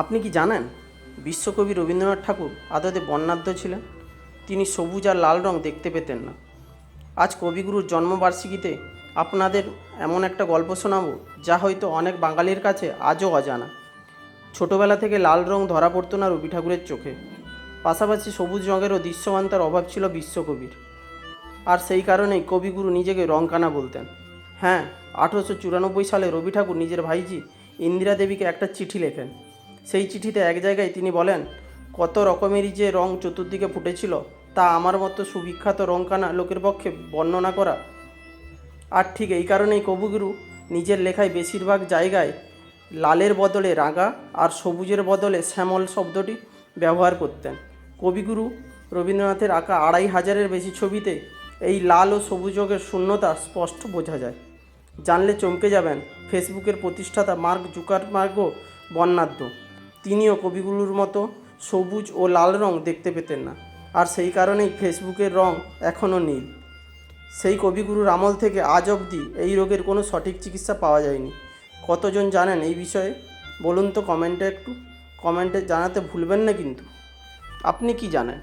আপনি কি জানেন, বিশ্বকবি রবীন্দ্রনাথ ঠাকুর আদতে বর্ণাঢ্য ছিলেন? তিনি সবুজ আর লাল রং দেখতে পেতেন না। আজ কবিগুরুর জন্মবার্ষিকীতে আপনাদের এমন একটা গল্প শোনাবো, যা হয়তো অনেক বাঙালির কাছে আজও অজানা। ছোটোবেলা থেকে লাল রং ধরা পড়তো না রবি ঠাকুরের চোখে। পাশাপাশি সবুজ রঙেরও দৃশ্যমান তার অভাব ছিল বিশ্বকবির। আর সেই কারণেই কবিগুরু নিজেকে রংকানা বলতেন। হ্যাঁ আঠেরোশো চুরানব্বই সালে রবি ঠাকুর নিজের ভাইজি ইন্দিরা দেবীকে একটা চিঠি লেখেন। সেই চিঠিতে এক জায়গায় তিনি বলেন, কত রকমেরই যে রং চতুর্দিকে ফুটেছিল, তা আমার মতো সুবিখ্যাত রংকানা লোকের পক্ষে বর্ণনা করা। আর ঠিক এই কারণেই কবিগুরু নিজের লেখায় বেশিরভাগ জায়গায় লালের বদলে রাঙা আর সবুজের বদলে শ্যামল শব্দটি ব্যবহার করতেন। কবিগুরু রবীন্দ্রনাথের আঁকা আড়াই হাজারের বেশি ছবিতে এই লাল ও সবুজ রঙের শূন্যতা স্পষ্ট বোঝা যায়। জানলে চমকে যাবেন ফেসবুকের প্রতিষ্ঠাতা মার্ক জুকারমার্গও বর্ণাঢ্য। তিনিও কবিগুলোর মতো সবুজ ও লাল রং দেখতে পেতেন না। আর সেই কারণেই ফেসবুকের রং এখনও নীল। সেই কবিগুরুর আমল থেকে আজ অবধি এই রোগের কোনো সঠিক চিকিৎসা পাওয়া যায়নি। কতজন জানেন এই বিষয়ে? বলুন তো কমেন্টে একটু। কমেন্টে জানাতে ভুলবেন না কিন্তু। আপনি কি জানেন?